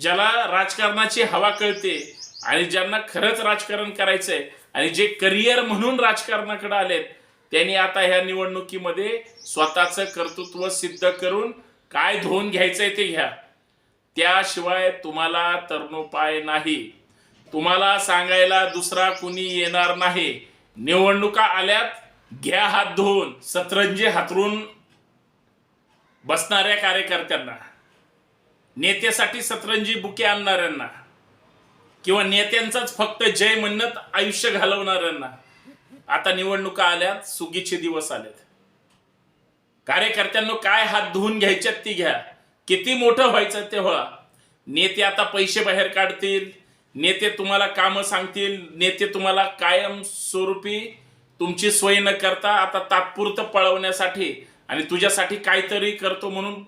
ज्याला राजकारणाची हवा कळते आणि ज्यांना खरंच राजकारण करायचंय आणि जे करिअर म्हणून राजकारणाकडे आलेत त्यांनी आता ह्या निवडणुकीमध्ये स्वतःचं कर्तृत्व सिद्ध करून काय धुवून घ्यायचंय ते घ्या. त्याशिवाय तुम्हाला तरुणोपाय नाही. तुम्हाला सांगायला दुसरा कुणी येणार नाही. निवडणुका आल्यात घ्या हात धुवून सतरंजी हातरून बसणाऱ्या कार्यकर्त्यांना. नेत्यासाठी सतरंजी बुके आणणाऱ्यांना. किंवा नेत्यांचाच फक्त जय म्हणत आयुष्य घालवणाऱ्यांना. आता निवडणुका आल्यात सुगीचे दिवस आलेत. कार्यकर्त्यांना काय हात धुवून घ्यायच्यात ती घ्या. किती मोठं व्हायचं ते व्हा नेते आता पैसे बाहेर काढतील. नेते तुम्हाला कामं सांगतील. नेते तुम्हाला कायम स्वरूपी तुमची सोय न करता आता तात्पुरतं पळवण्यासाठी आणि तुझ्यासाठी काहीतरी करतो म्हणून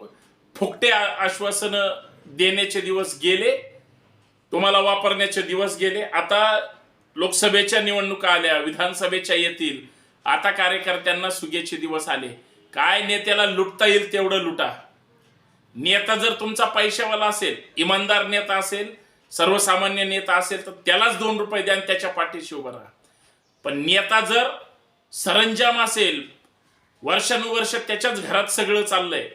फुकटे आश्वासन आश्वासनं देण्याचे दिवस गेले तुम्हाला वापरण्याचे दिवस गेले. आता लोकसभेच्या निवडणुका आल्या विधानसभेच्या येतील. आता कार्यकर्त्यांना सुगेचे दिवस आले. काय नेत्याला लुटता येईल तेवढं लुटा. नेता जर तुमचा पैशावाला असेल इमानदार नेता असेल सर्वसामान्य नेता असेल तर त्यालाच दोन रुपये द्या आणि त्याच्या पाठीशी उभं राहा. पण नेता जर सरंजाम असेल वर्षानुवर्ष त्याच्याच घरात सगळं चाललंय.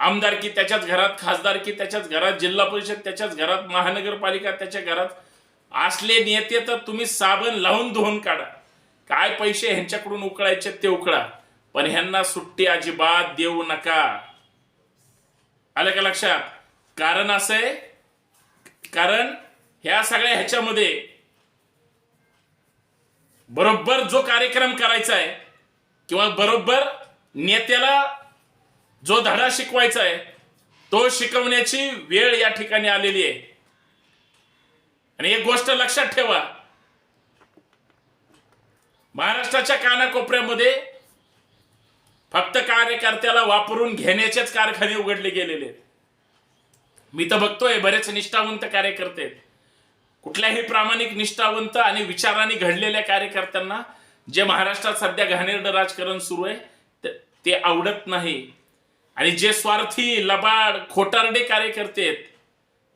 आमदारकी त्याच्याच घरात खासदार की त्याच्याच घरात जिल्हा परिषद त्याच्याच घरात महानगरपालिका त्याच्या घरात असले नेते तर तुम्ही साबण लावून धुवून काढा. काय पैसे ह्यांच्याकडून उकळायचे ते उकळा. पण ह्यांना सुट्टी अजिबात देऊ नका. आलं का लक्षात? कारण असं आहे कारण ह्या सगळ्या ह्याच्यामध्ये बरोबर जो कार्यक्रम करायचा आहे किंवा बरोबर नेत्याला जो धडा शिकवायचा आहे तो शिकवण्याची वेळ या ठिकाणी आलेली आहे. आणि एक गोष्ट लक्षात ठेवा. महाराष्ट्राच्या कानाकोपऱ्यामध्ये फक्त कार्यकर्त्याला वापरून घेण्याचेच कारखाने उघडले गेलेले आहेत. मी तर बघतोय बरेच निष्ठावंत कार्यकर्ते आहेत. कुठल्याही प्रामाणिक निष्ठावंत आणि विचाराने घडलेल्या कार्यकर्त्यांना जे महाराष्ट्रात सध्या घाणेरडं राजकारण सुरू आहे ते- ते आवडत नाही. आणि जे स्वार्थी लबाड खोटारडे कार्यकर्ते आहेत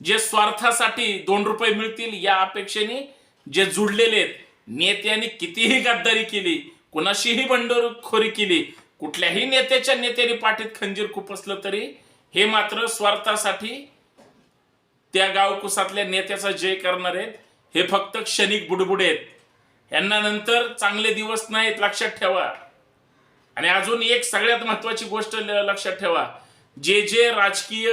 जे स्वार्थासाठी दोन रुपये मिळतील या अपेक्षेने जे जुडलेले आहेत नेत्यांनी कितीही गद्दारी केली कुणाशीही बंडखोरी केली कुठल्याही नेत्याच्या नेत्याने पाठीत खंजीर खुपसलं तरी हे मात्र स्वार्थासाठी त्या गावकुसातल्या नेत्याचा जय करणार आहेत हे फक्त क्षणिक बुडबुडे आहेत. यांना नंतर चांगले दिवस नाहीत लक्षात ठेवा. आणि अजून एक सगळ्यात महत्वाची गोष्ट लक्षात ठेवा. जे जे राजकीय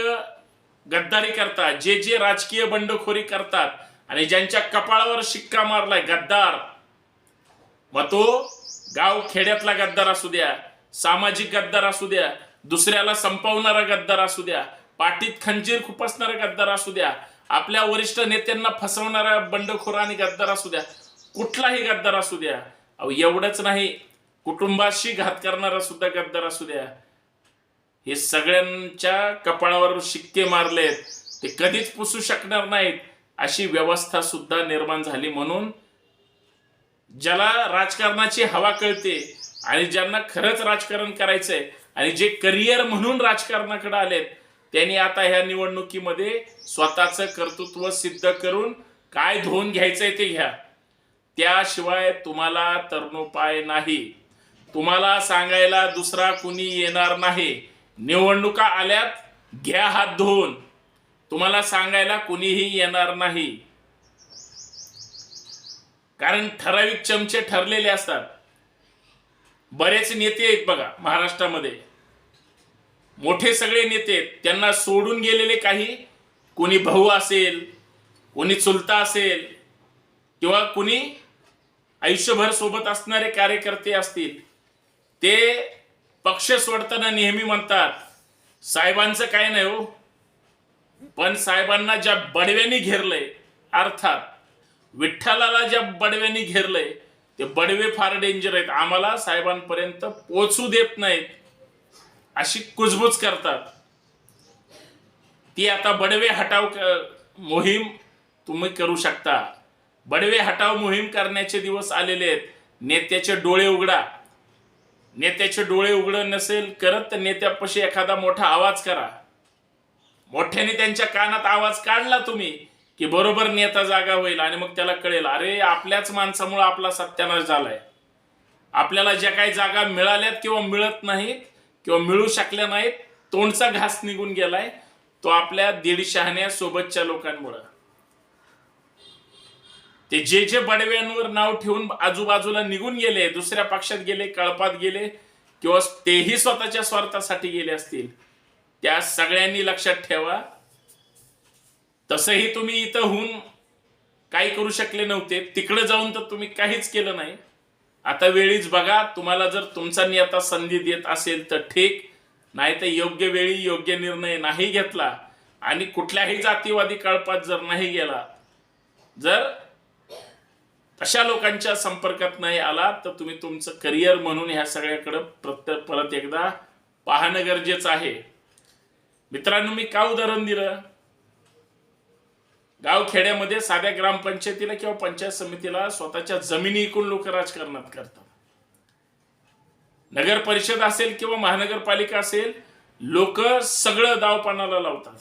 गद्दारी करतात जे जे राजकीय बंडखोरी करतात आणि ज्यांच्या कपाळावर शिक्का मारलाय गद्दार मग तो गाव खेड्यातला गद्दार असू द्या सामाजिक गद्दार असू द्या दुसऱ्याला संपवणारा गद्दार असू द्या पाठीत खंजीर खुपसणारा गद्दार असू द्या आपल्या वरिष्ठ नेत्यांना फसवणारा बंडखोर आणि गद्दार असू द्या कुठलाही गद्दार असू द्या अहो एवढंच नाही. कुटुंबाशी घात करणारा सुद्धा गद्दार असू द्या. हे सगळ्यांच्या कपाळावर शिक्के मारलेत. ते कधीच पुसू शकणार नाहीत. अशी व्यवस्था सुद्धा निर्माण झाली म्हणून ज्याला राजकारणाची हवा कळते आणि ज्यांना खरंच राजकारण करायचंय आणि जे करिअर म्हणून राजकारणाकडे आलेत त्यांनी आता ह्या निवडणुकीमध्ये स्वतःचं कर्तृत्व सिद्ध करून काय धुवून घ्यायचंय ते घ्या. त्याशिवाय तुम्हाला तरुणोपाय नाही. तुम्हाला सांगायला दुसरा कुणी येणार नाही. निवडणुका आल्यात घ्या हात धुवून. तुम्हाला सांगायला कुणीही येणार नाही. कारण ठराविक चमचे ठरलेले असतात. बरेच नेते आहेत बघा महाराष्ट्रामध्ये. मोठे सगळे नेते आहेत. त्यांना सोडून गेलेले काही कोणी भाऊ असेल कोणी चुलता असेल किंवा कुणी आयुष्यभर सोबत असणारे कार्यकर्ते असतील. ते पक्ष सोडताना नेहमी म्हणतात साहेबांचं काय नाही हो. पण साहेबांना ज्या बडव्यांनी घेरलंय अर्थात विठ्ठलाला ज्या बडव्यांनी घेरलंय ते बडवे फार डेंजर आहेत. आम्हाला साहेबांपर्यंत पोचू देत नाहीत. अशी कुजबूज करतात. ती आता बडवे हटाव मोहीम तुम्ही करू शकता. बडवे हटाव मोहीम करण्याचे दिवस आलेले आहेत. नेत्याचे डोळे उघडा. नेत्याचे डोळे उघड नसेल करत तर नेत्यापाशी एखादा मोठा आवाज करा. मोठ्याने त्यांच्या कानात आवाज काढला तुम्ही की बरोबर नेता जागा होईल आणि मग त्याला कळेल अरे आपल्याच माणसामुळे आपला सत्यानाश झालाय. आपल्याला ज्या काही जागा मिळाल्यात किंवा मिळत नाहीत किंवा मिळू शकल्या नाहीत तोंडचा घास निघून गेलाय तो आपल्या दीडशहाण्या सोबतच्या लोकांमुळं. ते जे जे बडव्यांवर नाव ठेवून आजूबाजूला निघून गेले दुसऱ्या पक्षात गेले कळपात गेले किंवा तेही स्वतःच्या स्वार्थासाठी गेले असतील त्या सगळ्यांनी लक्षात ठेवा. तसंही तुम्ही इथं होऊन काही करू शकले नव्हते. तिकडे जाऊन तर तुम्ही काहीच केलं नाही. आता वेळीच बघा तुम्हाला जर तुमचा नेता संधी देत असेल तर ठीक. नाही तर योग्य वेळी योग्य निर्णय नाही घेतला आणि कुठल्याही जातीवादी कळपात जर नाही गेला जर अशा लोकांच्या संपर्कात नाही आला तर तुम्ही तुमचं करिअर म्हणून ह्या सगळ्याकडं प्रत्येक परत एकदा पाहणं गरजेचं आहे. मित्रांनो मी का उदाहरण दिलं? गाव खेड्यामध्ये साध्या ग्रामपंचायतीला किंवा पंचायत समितीला स्वतःच्या जमिनी इकून लोक राजकारणात करतात. नगर परिषद असेल किंवा महानगरपालिका असेल लोक सगळं दावपानाला लावतात.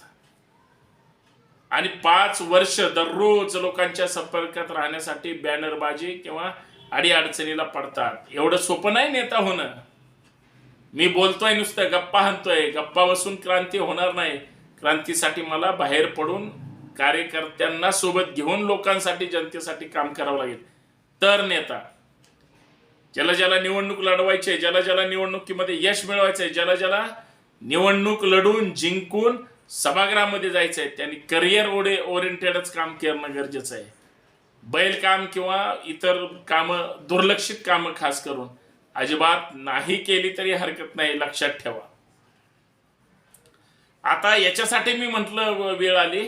आणि पाच वर्ष दररोज लोकांच्या संपर्कात राहण्यासाठी बॅनरबाजी किंवा अडीअडचणीला पडतात. एवढं सोपं नाही नेता होणं. मी बोलतोय नुसतं गप्पा हाणतोय. गप्पा बसून क्रांती होणार नाही. क्रांतीसाठी मला बाहेर पडून कार्यकर्त्यांना सोबत घेऊन लोकांसाठी जनतेसाठी काम करावं लागेल. तर नेता ज्याला ज्याला निवडणूक लढवायची आहे ज्याला ज्याला निवडणुकीमध्ये यश मिळवायचं आहे ज्याला ज्याला निवडणूक लढून जिंकून सभागृहामध्ये जायचं आहे त्यांनी करिअर ओडे ओरिएंटेडच काम करणं गरजेचं आहे. बैल काम किंवा इतर कामं दुर्लक्षित कामं खास करून अजिबात नाही केली तरी हरकत नाही लक्षात ठेवा. आता याच्यासाठी मी म्हटलं वेळ आली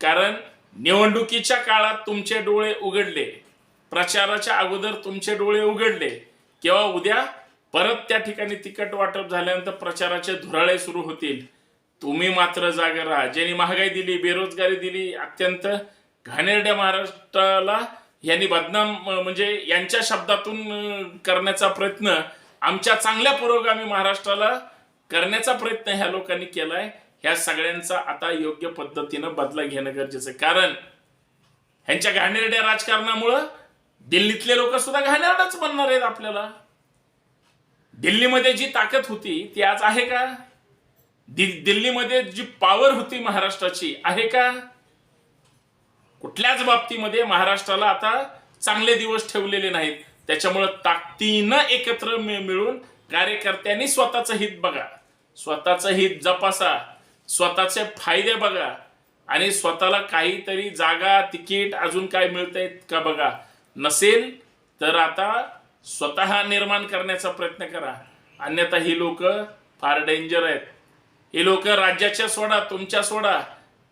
कारण निवडणुकीच्या काळात तुमचे डोळे उघडले. प्रचाराच्या अगोदर तुमचे डोळे उघडले. किंवा उद्या परत त्या ठिकाणी तिकट वाटप झाल्यानंतर प्रचाराचे धुराळे सुरू होतील. तुम्ही मात्र जागे राहा. ज्यांनी महागाई दिली बेरोजगारी दिली अत्यंत घाणेरड्या महाराष्ट्राला यांनी बदनाम म्हणजे यांच्या शब्दातून करण्याचा प्रयत्न आमच्या चांगल्या पुरोगामी महाराष्ट्राला करण्याचा प्रयत्न ह्या लोकांनी केलाय. ह्या सगळ्यांचा आता योग्य पद्धतीनं बदला घेणं गरजेचं आहे. कारण ह्यांच्या घाणेरड्या राजकारणामुळं दिल्लीतले लोक सुद्धा घाणेरडाच बनणार आहेत आपल्याला. दिल्लीमध्ये जी ताकद होती ती आज आहे का? दि- दिल्लीमध्ये जी पॉवर होती महाराष्ट्राची आहे का? कुठल्याच बाबतीमध्ये महाराष्ट्राला आता चांगले दिवस ठेवलेले नाहीत. त्याच्यामुळं ताकदीनं एकत्र मिळून कार्यकर्त्यांनी स्वतःचं हित बघा. स्वतःचं हित जपासा. स्वतःचे फायदे बघा. आणि स्वतःला काहीतरी जागा तिकीट अजून काय मिळत का बघा. नसेल तर आता स्वतः निर्माण करण्याचा प्रयत्न करा. अन्यथा ही लोक फार डेंजर आहेत. हे लोक राज्याच्या सोडा तुमच्या सोडा.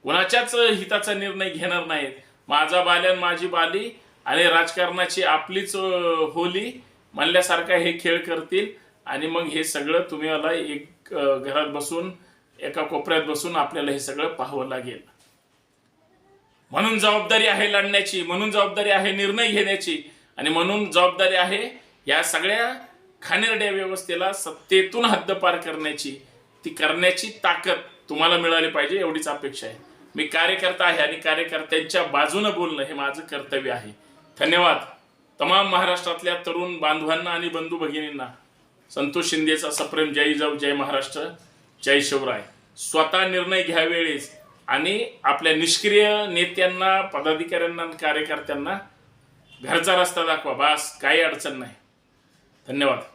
कुणाच्याच हिताचा निर्णय घेणार नाहीत. माझा बाल्यान माझी बाली आणि राजकारणाची आपलीच होली म्हणल्यासारखा हे खेळ करतील. आणि मग हे सगळं तुम्ही मला एक घरात बसून एका कोपऱ्यात बसून आपल्याला हे सगळं पाहावं लागेल. म्हणून जबाबदारी आहे लढण्याची म्हणून जबाबदारी आहे निर्णय घेण्याची आणि म्हणून जबाबदारी आहे या सगळ्या खानेरड्या व्यवस्थेला सत्तेतून हद्दपार करण्याची. ती करण्याची ताकद तुम्हाला मिळाली पाहिजे एवढीच अपेक्षा आहे. मी कार्यकर्ता आहे आणि कार्यकर्त्यांच्या बाजूनं बोलणं हे माझं कर्तव्य आहे. धन्यवाद. तमाम महाराष्ट्रातल्या तरुण बांधवांना आणि बंधू भगिनींना संतोष शिंदेचा सप्रेम. जय जाऊ जय महाराष्ट्र जय शिवराय. स्वतः निर्णय घ्यावेळेस आणि आपल्या निष्क्रिय नेत्यांना पदाधिकाऱ्यांना कार्यकर्त्यांना घरचा रस्ता दाखवा बास काही अडचण नाही. धन्यवाद.